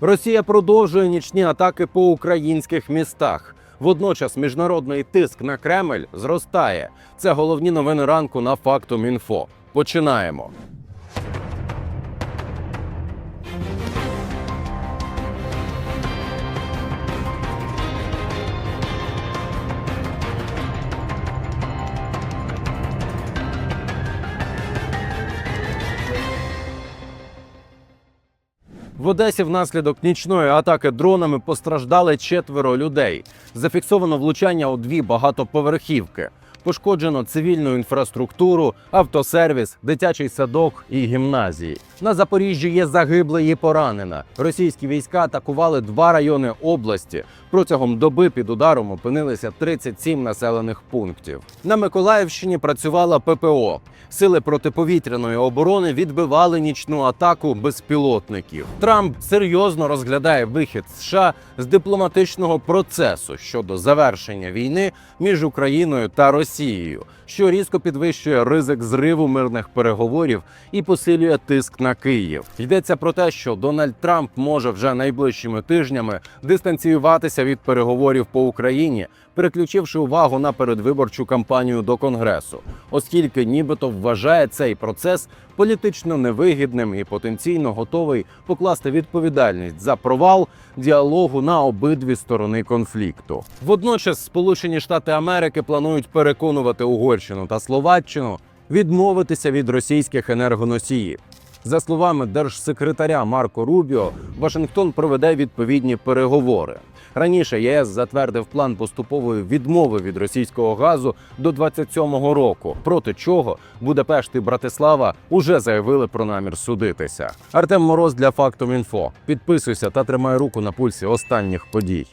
Росія продовжує нічні атаки по українських містах. Водночас міжнародний тиск на Кремль зростає. Це головні новини ранку на Фактум Інфо. Починаємо. В Одесі внаслідок нічної атаки дронами постраждали четверо людей. Зафіксовано влучання у дві багатоповерхівки. Пошкоджено цивільну інфраструктуру, автосервіс, дитячий садок і гімназії. На Запоріжжі є загиблий і поранена. Російські війська атакували два райони області. Протягом доби під ударом опинилися 37 населених пунктів. На Миколаївщині працювала ППО. Сили протиповітряної оборони відбивали нічну атаку безпілотників. Трамп серйозно розглядає вихід США з дипломатичного процесу щодо завершення війни між Україною та Росією, що різко підвищує ризик зриву мирних переговорів і посилює тиск на Київ. Йдеться про те, що Дональд Трамп може вже найближчими тижнями дистанціюватися від переговорів по Україні, переключивши увагу на передвиборчу кампанію до Конгресу, оскільки нібито вважає цей процес політично невигідним і потенційно готовий покласти відповідальність за провал діалогу на обидві сторони конфлікту. Водночас Сполучені Штати Америки планують переконувати Угорщину та Словаччину відмовитися від російських енергоносіїв. За словами держсекретаря Марко Рубіо, Вашингтон проведе відповідні переговори. Раніше ЄС затвердив план поступової відмови від російського газу до 27-го року, проти чого Будапешт і Братислава уже заявили про намір судитися. Артем Мороз для Фактум Інфо. Підписуйся та тримай руку на пульсі останніх подій.